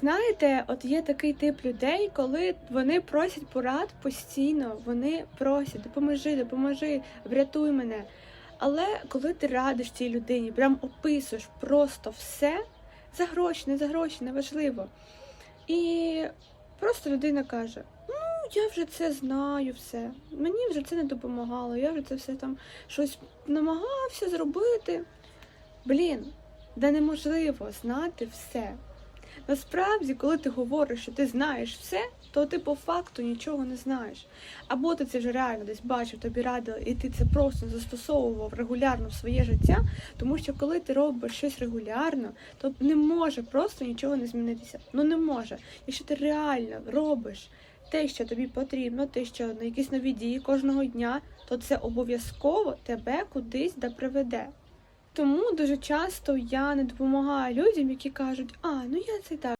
Знаєте, от є такий тип людей, коли вони просять порад постійно, вони просять допоможи, допоможи, врятуй мене. Але коли ти радиш цій людині, прям описуєш просто все за гроші, не за гроші, неважливо. І просто людина каже: Ну, я вже це знаю, все. Мені вже це не допомагало, я вже це все там щось намагався зробити. Блін, да неможливо знати все. Насправді, коли ти говориш, що ти знаєш все, то ти по факту нічого не знаєш. Або ти це вже реально десь бачив, тобі радили, і ти це просто застосовував регулярно в своє життя, тому що коли ти робиш щось регулярно, то не може просто нічого не змінитися. Ну не може. Якщо ти реально робиш те, що тобі потрібно, те, що на якісь нові дії кожного дня, то це обов'язково тебе кудись да приведе. Тому дуже часто я не допомагаю людям, які кажуть, а ну я це так.